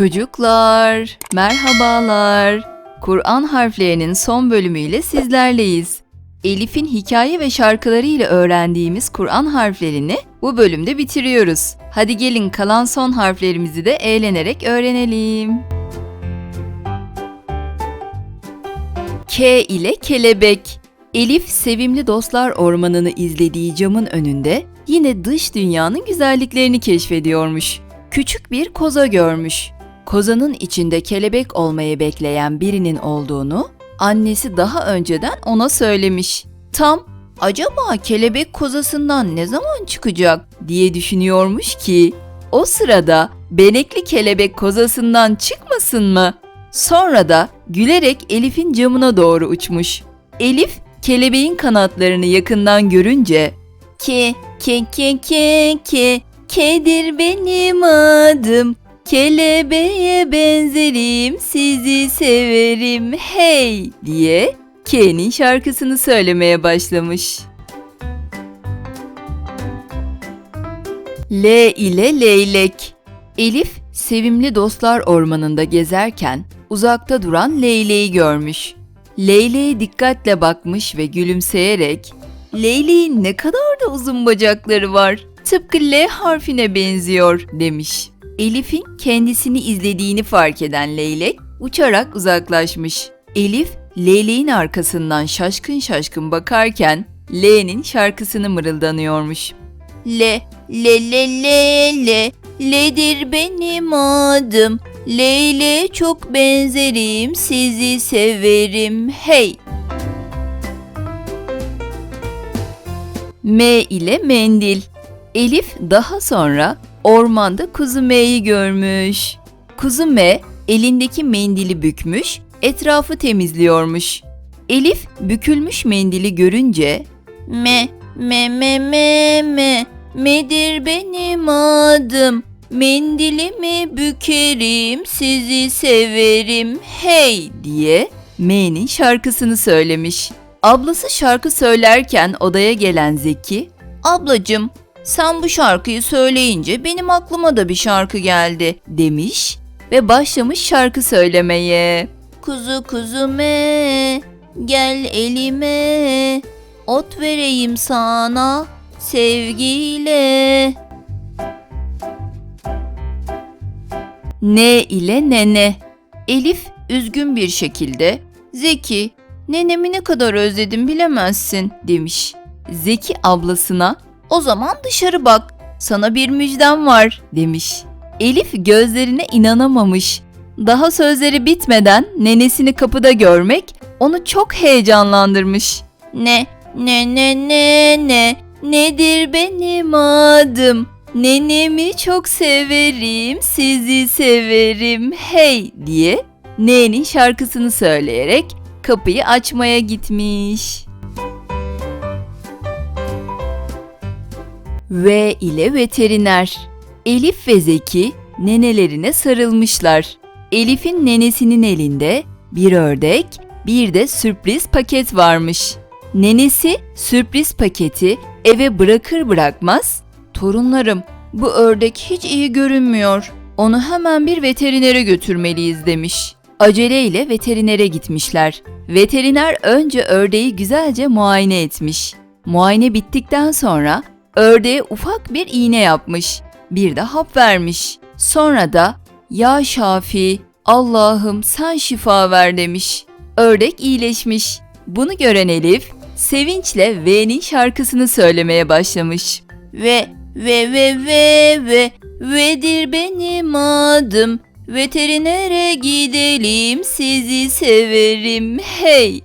Çocuklar, merhabalar. Kur'an harflerinin son bölümüyle sizlerleyiz. Elif'in hikaye ve şarkıları ile öğrendiğimiz Kur'an harflerini bu bölümde bitiriyoruz. Hadi gelin kalan son harflerimizi de eğlenerek öğrenelim. K ile kelebek. Elif sevimli dostlar ormanını izlediği camın önünde yine dış dünyanın güzelliklerini keşfediyormuş. Küçük bir koza görmüş. Kozanın içinde kelebek olmayı bekleyen birinin olduğunu annesi daha önceden ona söylemiş. Tam acaba kelebek kozasından ne zaman çıkacak diye düşünüyormuş ki o sırada benekli kelebek kozasından çıkmasın mı? Sonra da gülerek Elif'in camına doğru uçmuş. Elif kelebeğin kanatlarını yakından görünce ke ke ke ke ke kedir benim adım kelebeğe benzerim sizi severim hey diye K'nin şarkısını söylemeye başlamış. L ile leylek. Elif sevimli dostlar ormanında gezerken uzakta duran leyleği görmüş. Leyleğe dikkatle bakmış ve gülümseyerek Leyleğin ne kadar da uzun bacakları var. Tıpkı L harfine benziyor demiş. Elif'in kendisini izlediğini fark eden leylek uçarak uzaklaşmış. Elif leyleğin arkasından şaşkın şaşkın bakarken L'nin şarkısını mırıldanıyormuş. Le, le, le, le, le, ledir benim adım. Leyle çok benzerim, sizi severim, hey. M ile mendil. Elif daha sonra ormanda kuzu M'yi görmüş. Kuzu M elindeki mendili bükmüş, etrafı temizliyormuş. Elif bükülmüş mendili görünce me me me me me medir benim adım. Mendilimi bükerim, sizi severim, hey diye M'nin şarkısını söylemiş. Ablası şarkı söylerken odaya gelen Zeki, ablacım sen bu şarkıyı söyleyince benim aklıma da bir şarkı geldi demiş ve başlamış şarkı söylemeye. Kuzu kuzu me, gel elime, ot vereyim sana sevgiyle. Ne ile nene. Elif üzgün bir şekilde Zeki, nenemi ne kadar özledim bilemezsin demiş. Zeki ablasına o zaman dışarı bak sana bir müjdem var demiş. Elif gözlerine inanamamış. Daha sözleri bitmeden nenesini kapıda görmek onu çok heyecanlandırmış. Ne, ne, ne, ne, ne, nedir benim adım? Nenemi çok severim, sizi severim, hey diye Ne'nin şarkısını söyleyerek kapıyı açmaya gitmiş. V ile veteriner. Elif ve Zeki nenelerine sarılmışlar. Elif'in nenesinin elinde bir ördek, bir de sürpriz paket varmış. Nenesi sürpriz paketi eve bırakır bırakmaz, "Torunlarım, bu ördek hiç iyi görünmüyor. Onu hemen bir veterinere götürmeliyiz." demiş. Aceleyle veterinere gitmişler. Veteriner önce ördeği güzelce muayene etmiş. Muayene bittikten sonra ördeğe ufak bir iğne yapmış. Bir de hap vermiş. Sonra da ya Şafi Allah'ım sen şifa ver demiş. Ördek iyileşmiş. Bunu gören Elif sevinçle V'nin şarkısını söylemeye başlamış. Ve ve ve ve ve vedir benim adım. Veterinere gidelim sizi severim hey.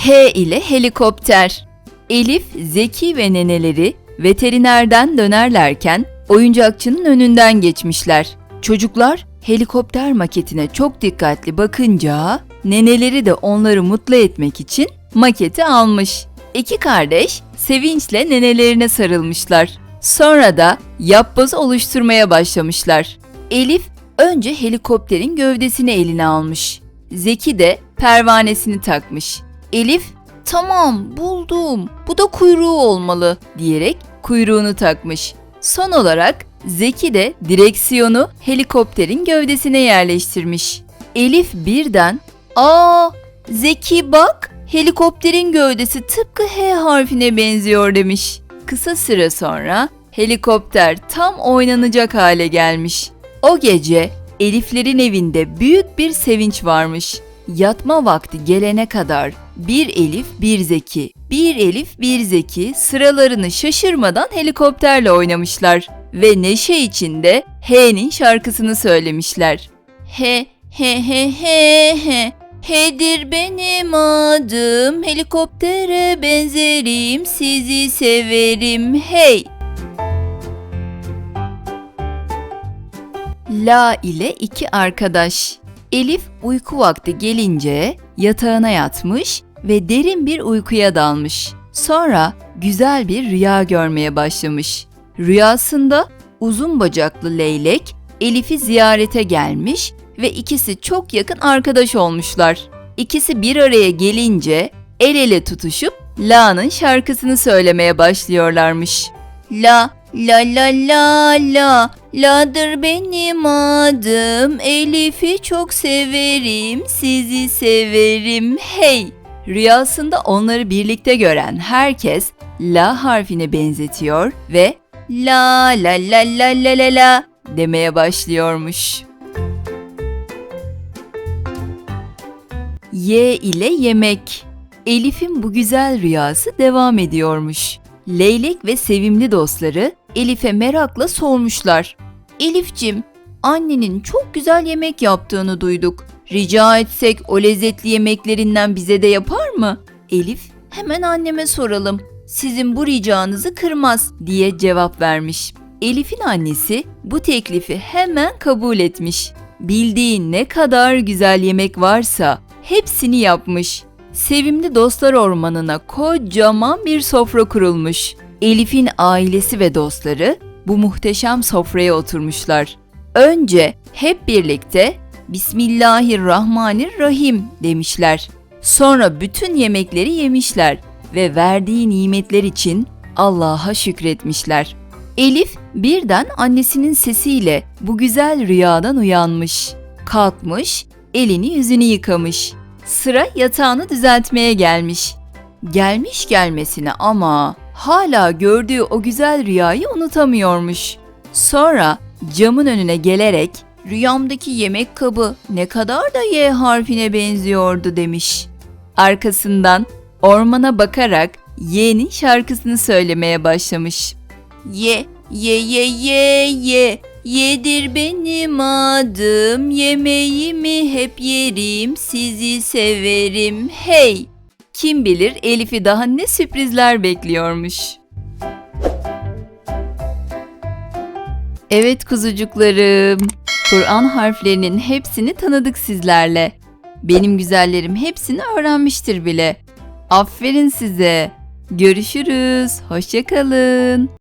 H ile helikopter. Elif, Zeki ve neneleri veterinerden dönerlerken oyuncakçının önünden geçmişler. Çocuklar helikopter maketine çok dikkatli bakınca neneleri de onları mutlu etmek için maketi almış. İki kardeş sevinçle nenelerine sarılmışlar. Sonra da yapboz oluşturmaya başlamışlar. Elif önce helikopterin gövdesini eline almış. Zeki de pervanesini takmış. Elif, tamam buldum, bu da kuyruğu olmalı diyerek kuyruğunu takmış. Son olarak Zeki de direksiyonu helikopterin gövdesine yerleştirmiş. Elif birden ''Aa Zeki bak helikopterin gövdesi tıpkı H harfine benziyor.'' demiş. Kısa süre sonra helikopter tam oynanacak hale gelmiş. O gece Eliflerin evinde büyük bir sevinç varmış. Yatma vakti gelene kadar bir Elif bir Zeki, bir Elif bir Zeki sıralarını şaşırmadan helikopterle oynamışlar ve neşe içinde H'nin şarkısını söylemişler. He he he he he Hedir benim adım helikoptere benzerim sizi severim hey La ile iki arkadaş. Elif uyku vakti gelince yatağına yatmış ve derin bir uykuya dalmış. Sonra güzel bir rüya görmeye başlamış. Rüyasında uzun bacaklı leylek Elif'i ziyarete gelmiş ve ikisi çok yakın arkadaş olmuşlar. İkisi bir araya gelince el ele tutuşup La'nın şarkısını söylemeye başlıyorlarmış. La la la la la La'dır benim adım Elif'i çok severim sizi severim hey Rüyasında onları birlikte gören herkes La harfine benzetiyor ve La la la la la la la demeye başlıyormuş. Y ile yemek. Elif'in bu güzel rüyası devam ediyormuş. Leylek ve sevimli dostları Elif'e merakla sormuşlar. Elif'cim, annenin çok güzel yemek yaptığını duyduk. Rica etsek o lezzetli yemeklerinden bize de yapar mı? Elif, hemen anneme soralım. Sizin bu ricanızı kırmaz diye cevap vermiş. Elif'in annesi bu teklifi hemen kabul etmiş. Bildiği ne kadar güzel yemek varsa hepsini yapmış. Sevimli dostlar ormanına kocaman bir sofra kurulmuş. Elif'in ailesi ve dostları bu muhteşem sofraya oturmuşlar. Önce hep birlikte Bismillahirrahmanirrahim demişler. Sonra bütün yemekleri yemişler ve verdiği nimetler için Allah'a şükretmişler. Elif birden annesinin sesiyle bu güzel rüyadan uyanmış. Kalkmış, elini yüzünü yıkamış. Sıra yatağını düzeltmeye gelmiş. Gelmiş gelmesine ama hala gördüğü o güzel rüyayı unutamıyormuş. Sonra camın önüne gelerek rüyamdaki yemek kabı ne kadar da Y harfine benziyordu demiş. Arkasından ormana bakarak Y'nin şarkısını söylemeye başlamış. Ye, ye, ye, ye, ye. Yedir benim adım, yemeğimi hep yerim, sizi severim, hey! Kim bilir Elif'i daha ne sürprizler bekliyormuş. Evet kuzucuklarım, Kur'an harflerinin hepsini tanıdık sizlerle. Benim güzellerim hepsini öğrenmiştir bile. Aferin size. Görüşürüz. Hoşçakalın.